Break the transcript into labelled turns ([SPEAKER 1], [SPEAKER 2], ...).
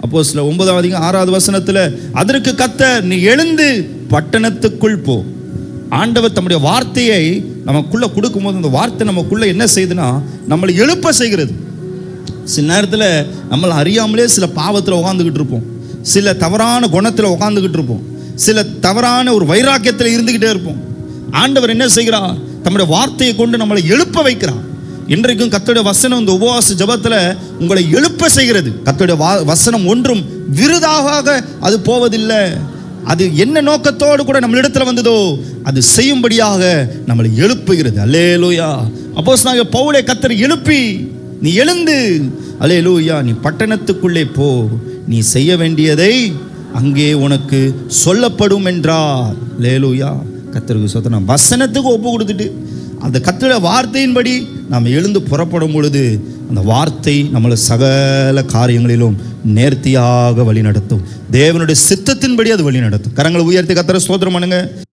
[SPEAKER 1] அப்போ சில ஒன்பதாவது ஆறாவது வசனத்தில் அதற்கு கத்த நீ எழுந்து பட்டணத்துக்குள் போ. ஆண்டவர் தம்முடைய வார்த்தையை நமக்குள்ளே கொடுக்கும்போது அந்த வார்த்தை நமக்குள்ள என்ன செய்யுதுன்னா நம்மளை எழுப்ப செய்கிறது. சில நேரத்தில் நம்மளை அறியாமலே சில பாவத்தில் உட்காந்துக்கிட்டு இருப்போம். சில தவறான குணத்தில் உட்காந்துக்கிட்டு இருப்போம். சில தவறான ஒரு வைராக்கியத்தில் இருந்துக்கிட்டே இருப்போம். ஆண்டவர் என்ன செய்கிறார்? தம்முடைய வார்த்தையை கொண்டு நம்மளை எழுப்ப வைக்கிறார். இன்றைக்கும் கத்தோடைய வசனம் இந்த உபவாச ஜபத்தில் உங்களை எழுப்ப செய்கிறது. கத்தோடைய வா வசனம் ஒன்றும் விருதாக அது போவதில்லை. அது என்ன நோக்கத்தோடு கூட நம்மளிடத்தில் வந்ததோ அது செய்யும்படியாக நம்மளை எழுப்புகிறது. அல்லேலூயா. அப்போஸ் நாங்கள் பவுலை கத்தரை எழுப்பி நீ எழுந்து அலே லூயா நீ பட்டணத்துக்குள்ளே போ. நீ செய்ய வேண்டியதை அங்கே உனக்கு சொல்லப்படும் என்றார். லேலூயா கத்தருக்கு சொத்தனா வசனத்துக்கு ஒப்பு கொடுத்துட்டு அந்த கத்திர வார்த்தையின்படி நாம் எழுந்து புறப்படும் பொழுது அந்த வார்த்தை நம்மளை சகல காரியங்களிலும் நேர்த்தியாக வழி நடத்தும் தேவனுடைய சித்தத்தின்படி அது வழி நடத்தும் கரங்களை உயர்த்தி கத்துற சோதரம் பண்ணுங்க.